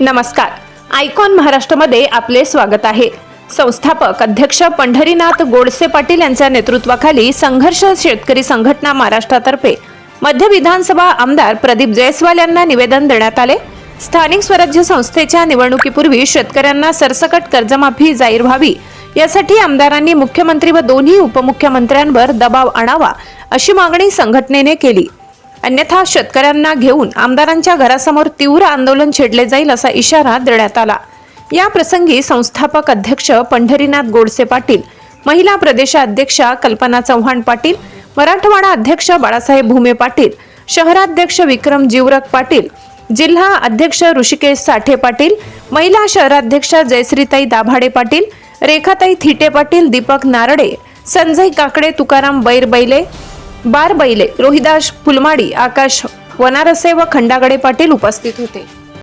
नमस्कार. आयकॉन महाराष्ट्रामध्ये आपले स्वागत आहे. संस्थापक अध्यक्ष पंढरीनाथ गोडसे पाटील यांच्या नेतृत्वाखाली संघर्ष शेतकरी संघटना महाराष्ट्रातर्फे मध्य विधानसभा आमदार प्रदीप जयस्वाल यांना निवेदन देण्यात आले. स्थानिक स्वराज्य संस्थेच्या निवडणुकीपूर्वी शेतकऱ्यांना सरसकट कर्जमाफी जाहीर व्हावी यासाठी आमदारांनी मुख्यमंत्री व दोन्ही उपमुख्यमंत्र्यांवर दबाव आणावा अशी मागणी संघटनेने केली. अन्यथा शेतकऱ्यांना घेऊन आमदारांच्या घरासमोर तीव्र आंदोलन छेडले जाईल असा इशारा देण्यात आला. या प्रसंगी संस्थापक अध्यक्ष पंढरीनाथ गोडसे पाटील महिला प्रदेशाध्यक्षा कल्पना चव्हाण पाटील मराठवाडा अध्यक्ष बाळासाहेब भुमे पाटील शहराध्यक्ष विक्रम जीवरक पाटील जिल्हा अध्यक्ष ऋषिकेश साठे पाटील महिला शहराध्यक्षा जयश्रीताई दाभाडे पाटील रेखाताई थिटे पाटील दीपक नारडे संजय काकडे तुकाराम बैरबैले बार बैले रोहिदास फुलमाडी आकाश वनारसे व खंडागडे पाटील उपस्थित होते.